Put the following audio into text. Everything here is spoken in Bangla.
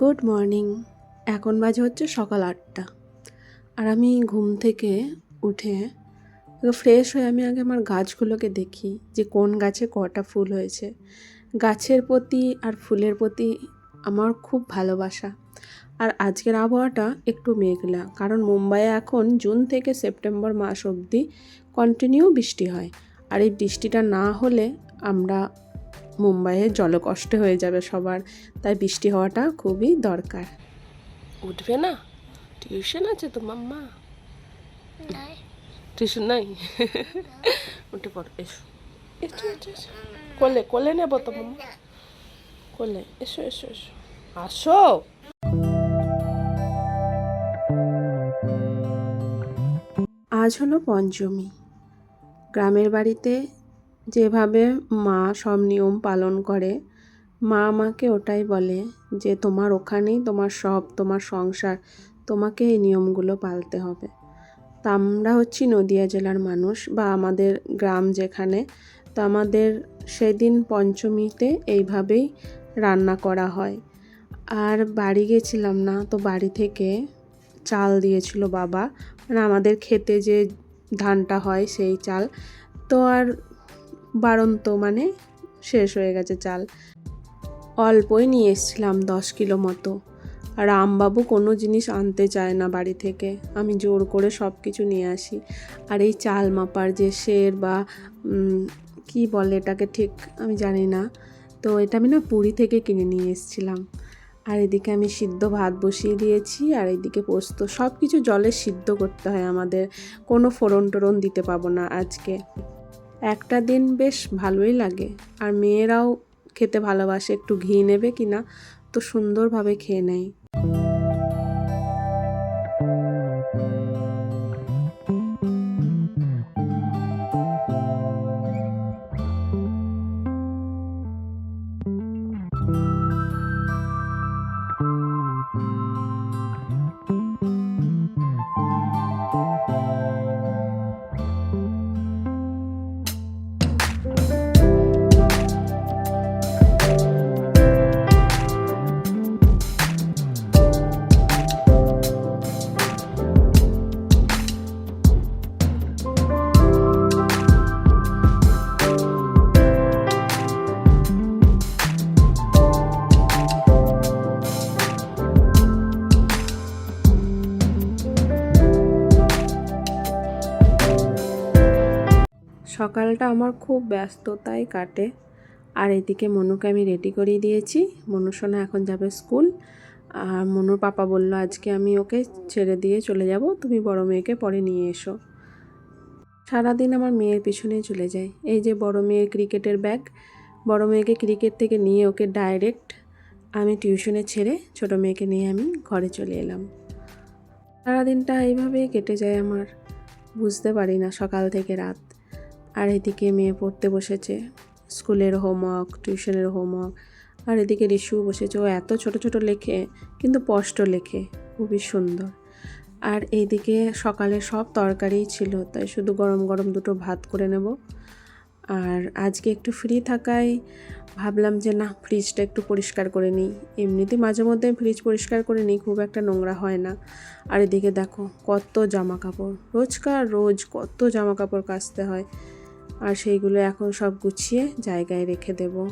Good morning. এখন বাজে হচ্ছে সকাল আটটা। আর আমি ঘুম থেকে উঠে ফ্রেশ হয়ে আমি আগে আমার গাছগুলোকে দেখি যে কোন গাছে কটা ফুল হয়েছে। গাছের প্রতি আর ফুলের প্রতি আমার খুব ভালোবাসা। আর আজকের আবহাওয়াটা একটু মেঘলা, কারণ মুম্বাইয়ে এখন জুন থেকে সেপ্টেম্বর মাস অবধি কন্টিনিউ বৃষ্টি হয়। আর এই বৃষ্টিটা না হলে আমরা মুম্বাইয়ে জলকষ্ট হয়ে যাবে সবার তাই বৃষ্টি হওয়াটা খুবই দরকার। উঠবে না? টিউশন আছে তো মাম্মা? টিউশন নাই? উঠে পড় এসো। কোলে কোলে নেব তো মাম্মা। কোলে এসো এসো এসো। আসো। আজ হলো পঞ্চমী। গ্রামের বাড়িতে যেভাবে মা সব নিয়ম পালন করে, মা আমাকে ওটাই বলে যে তোমার ওখানেই তোমার সব, তোমার সংসার, তোমাকে এই নিয়মগুলো পালতে হবে। তা আমরা হচ্ছি নদিয়া জেলার মানুষ বা আমাদের গ্রাম যেখানে, তো আমাদের সেদিন পঞ্চমীতে এইভাবেই রান্না করা হয়। আর বাড়ি গেছিলাম না, তো বাড়ি থেকে চাল দিয়েছিল বাবা। মানে আমাদের খেতে যে ধানটা হয় সেই চাল। তো আর বাড়ন্ত মানে শেষ হয়ে গেছে চাল। অল্পই নিয়ে এসেছিলাম দশ কিলো মতো। আর আমবাবু কোনো জিনিস আনতে চায় না বাড়ি থেকে। আমি জোর করে সব কিছু নিয়ে আসি। আর এই চাল মাপার যে শের বা কি বলে এটাকে ঠিক আমি জানি না। তো এটা আমি না পুরী থেকে কিনে নিয়ে এসেছিলাম। আর এদিকে আমি সিদ্ধ ভাত বসিয়ে দিয়েছি। আর এদিকে পোস্ত সব কিছু জলে সিদ্ধ করতে হয় আমাদের। কোনো ফোড়ন টোড়ন দিতে পাবো না আজকে। একটা দিন বেশ ভালোই লাগে। আর মেয়েরাও খেতে ভালোবাসে, একটু ঘি নেবে কিনা, তো সুন্দরভাবে খেয়ে নেয়। সকালটা আমার খুব ব্যস্ততায় কাটে। আর এদিকে মনুকে আমি রেডি করিয়ে দিয়েছি। মনু সোনা এখন যাবে স্কুল। আর মনুর পাপা বলল, আজকে আমি ওকে ছেড়ে দিয়ে চলে যাব। তুমি বড় মেয়েকে পরে নিয়ে এসো। সারাদিন আমার মেয়ের পিছনে চলে যায়। এই যে বড় মেয়ের ক্রিকেটের ব্যাগ, বড় মেয়েকে ক্রিকেট থেকে নিয়ে ওকে ডাইরেক্ট আমি টিউশনে ছেড়ে ছোট মেয়েকে নিয়ে আমি ঘরে চলে এলাম। সারাদিনটা এইভাবেই কেটে যায় আমার। বুঝতে পারি না সকাল থেকে রাত। আর এদিকে মেয়ে পড়তে বসেছে, স্কুলের হোমওয়ার্ক, টিউশনের হোমওয়ার্ক, আর এদিকে রিশু বসেছে। ও এত ছোট ছোট লেখে, কিন্তু স্পষ্ট লেখে, খুবই সুন্দর। আর এইদিকে সকালে সব তরকারিই ছিল, তাই শুধু গরম গরম দুটো ভাত করে নেব। আর আজকে একটু ফ্রি থাকায় ভাবলাম যে, না ফ্রিজটা একটু পরিষ্কার করে নিই। এমনিতে মাঝে মধ্যে ফ্রিজ পরিষ্কার করে নিই, খুব একটা নোংরা হয় না। আর এদিকে দেখো, কত জামা কাপড় রোজকার রোজ কত জামা কাপড় কাচতে হয়। আর সেইগুলো এখন সব গুছিয়ে জায়গায় রেখে দেবো।